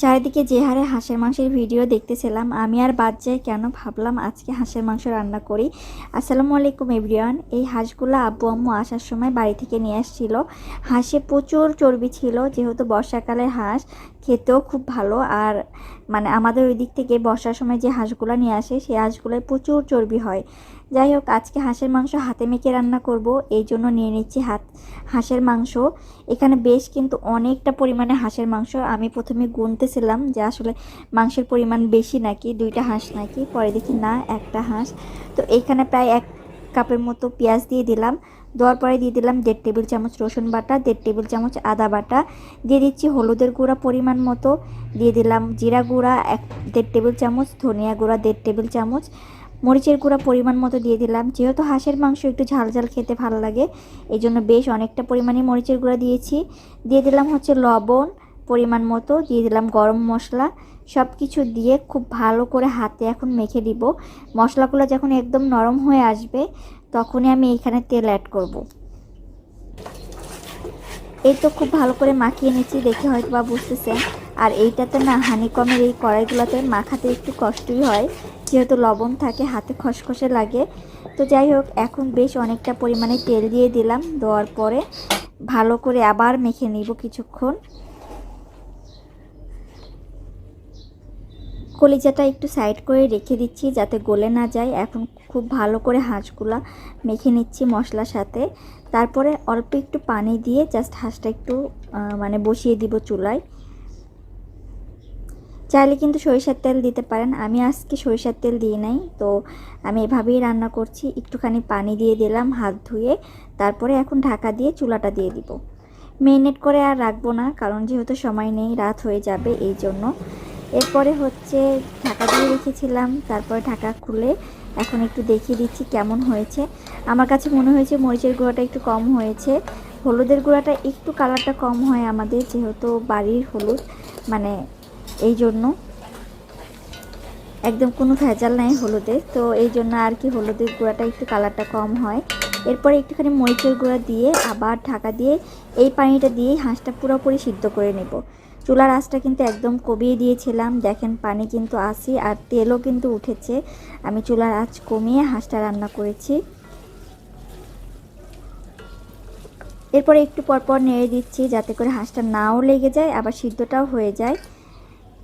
চারিদিকে যে হারে হাঁসের মাংসের ভিডিও দেখতেছিলাম, আমি আর বাদ যাই কেন ভাবলাম আজকে হাঁসের মাংস রান্না করি। আসসালামু আলাইকুম এভরিওয়ান, এই হাঁসগুলো আব্বু আম্মু আসার সময় বাড়ি থেকে নিয়ে আসছিল। হাঁসে প্রচুর চর্বি ছিল, যেহেতু বর্ষাকালের হাঁস, খেতেও খুব ভালো। আর মানে আমাদের ওই দিক থেকে বর্ষার সময় যে হাঁসগুলো নিয়ে আসে, সেই হাঁসগুলোয় প্রচুর চর্বি হয়। যাই হোক আজকে হাঁসের মাংস হাতে মেখে রান্না করব, এই জন্য নিয়ে নিচ্ছি হাত, হাঁসের মাংস। এখানে বেশ কিন্তু অনেকটা পরিমাণে হাঁসের মাংস আমি প্রথমে গুনতেছিলাম যে আসলে মাংসের পরিমাণ বেশি নাকি, দুইটা হাঁস নাকি, পরে দেখি না, একটা হাঁস। তো এইখানে প্রায় এক কাপের মতো পেঁয়াজ দিয়ে দিলাম, দেওয়ার পরে দিয়ে দিলাম দেড় টেবিল চামচ রসুন বাটা, দেড় টেবিল চামচ আদা বাটা, দিয়ে দিচ্ছি হলুদের গুঁড়া পরিমাণ মতো, দিয়ে দিলাম জিরা গুঁড়া এক, দেড় টেবিল চামচ, ধনিয়া গুঁড়া দেড় টেবিল চামচ মরিচের গুঁড়া পরিমাণ মতো দিয়ে দিলাম। যেহেতু হাঁসের মাংস একটু ঝাল ঝাল খেতে ভালো লাগে এই জন্য বেশ অনেকটা পরিমাণে মরিচের গুঁড়া দিয়েছি। দিয়ে দিলাম হচ্ছে লবণ পরিমাণ মতো, দিয়ে দিলাম গরম মশলা। সব কিছু দিয়ে খুব ভালো করে হাতে এখন মেখে দিব মশলাগুলো যখন একদম নরম হয়ে আসবে, তখনই আমি এখানে তেল অ্যাড করব। এই তো খুব ভালো করে মাখিয়ে নিচ্ছি, দেখে হয়তো বা বুঝতেছেন। আর এইটাতে না হানিকমের এই কড়াইগুলোতে মাখাতে একটু কষ্টই হয়। যেহেতু লবণ থাকে, হাতে খসখসে লাগে। তো যাই হোক, এখন বেশ অনেকটা পরিমাণে তেল দিয়ে দিলাম। দেওয়ার পরে ভালো করে আবার মেখে নিব কিছুক্ষণ। কলিজাটা একটু সাইড করে রেখে দিচ্ছি যাতে গলে না যায়। এখন খুব ভালো করে হাঁসগুলা মেখে নিচ্ছি মশলার সাথে। তারপরে অল্প একটু পানি দিয়ে জাস্ট হাঁসটা একটু মানে বসিয়ে দিব চুলায়। চাইলে কিন্তু সরিষার তেল দিতে পারেন। আমি আজকে সরিষার তেল দিই নাই, তো আমি এভাবেই রান্না করছি। একটুখানি পানি দিয়ে দিলাম হাত ধুয়ে, তারপরে এখন ঢাকা দিয়ে চুলাটা দিয়ে দিব। মেরিনেট করে আর রাখব না, কারণ যেহেতু সময় নেই, রাত হয়ে যাবে এই জন্য। এরপরে হচ্ছে ঢাকা দিয়ে রেখেছিলাম, তারপরে ঢাকা খুলে এখন একটু দেখিয়ে দিচ্ছি কেমন হয়েছে। আমার কাছে মনে হয়েছে মরিচের গুঁড়াটা একটু কম হয়েছে। হলুদের গুঁড়াটা একটু কালারটা কম হয় আমাদের, যেহেতু বাড়ির হলুদ মানে এই জন্য একদম কোনো ভেজাল নাই হলুদে। তো এই জন্য আর কি হলুদের গুঁড়াটা একটু কালারটা কম হয়। এরপরে একটুখানি মরিচের গুঁড়া দিয়ে আবার ঢাকা দিয়ে এই পানিটা দিয়ে হাঁসটা পুরোপুরি সিদ্ধ করে নেব। চুলার আঁচটা কিন্তু একদম কমিয়ে দিয়েছিলাম। দেখেন পানি কিন্তু আসি আর তেলও কিন্তু উঠেছে। আমি চুলার আঁচ কমিয়ে হাঁসটা রান্না করেছি। এরপরে একটু পরপর নেড়ে দিচ্ছি যাতে করে হাঁসটা নাও লেগে যায়, আবার সিদ্ধটাও হয়ে যায়।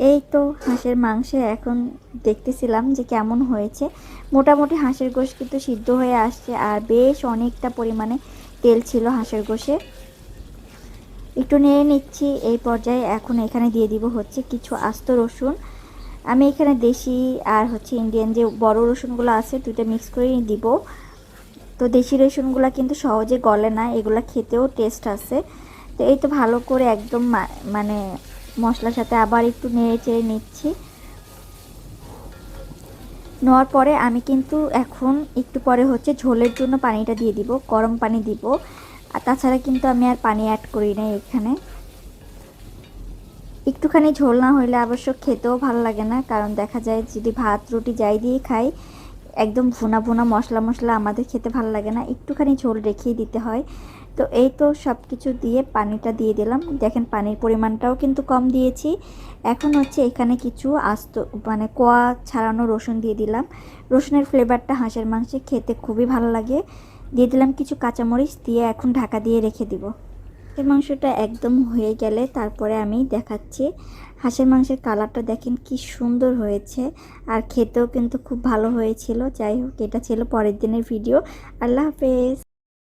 এই তো হাঁসের মাংসে এখন দেখতেছিলাম যে কেমন হয়েছে। মোটামুটি হাঁসের গোশ কিন্তু সিদ্ধ হয়ে আসছে আর বেশ অনেকটা পরিমাণে তেল ছিল হাঁসের গোশে। একটু নেড়ে নিচ্ছি, এই পর্যায়ে এখন এখানে দিয়ে দিব হচ্ছে কিছু আস্ত রসুন। আমি এখানে দেশি আর হচ্ছে ইন্ডিয়ান যে বড় রসুনগুলো আছে দুইটা মিক্স করে দিব। তো দেশি রসুনগুলো কিন্তু সহজে গলে না, এগুলো খেতেও টেস্ট আছে। তো এই তো ভালো করে একদম মানে মশলার সাথে আবার একটু নেড়ে চেড়ে নিচ্ছি। নেওয়ার পরে আমি কিন্তু এখন একটু পরে হচ্ছে ঝোলের জন্য পানিটা দিয়ে দিব, গরম পানি দিব। আর তাছাড়া কিন্তু আমি আর পানি অ্যাড করি না এখানে। একটুখানি ঝোল না হইলে অবশ্য খেতেও ভালো লাগে না, কারণ দেখা যায় যদি ভাত, রুটি যাই দিয়ে খাই, একদম ভুনা ভুনা মশলা মশলা আমাদের খেতে ভালো লাগে না। একটুখানি ঝোল রেখেই দিতে হয়। তো এই তো সব কিছু দিয়ে পানিটা দিয়ে দিলাম। দেখেন পানির পরিমাণটাও কিন্তু কম দিয়েছি। এখন হচ্ছে এখানে কিছু আস্ত মানে কোয়া ছাড়ানো রসুন দিয়ে দিলাম। রসুনের ফ্লেভারটা হাঁসের মাংসে খেতে খুবই ভালো লাগে। দিয়ে দিলাম কিছু কাঁচামরিচ দিয়ে এখন ঢাকা দিয়ে রেখে দিব। হাঁসের মাংসটা একদম হয়ে গেলে তারপরে আমি দেখাচ্ছি। হাঁসের মাংসের কালারটা দেখেন কি সুন্দর হয়েছে। আর খেতেও কিন্তু খুব ভালো হয়েছিল। যাই হোক, এটা ছিল পরের দিনের ভিডিও। আল্লাহ হাফেজ।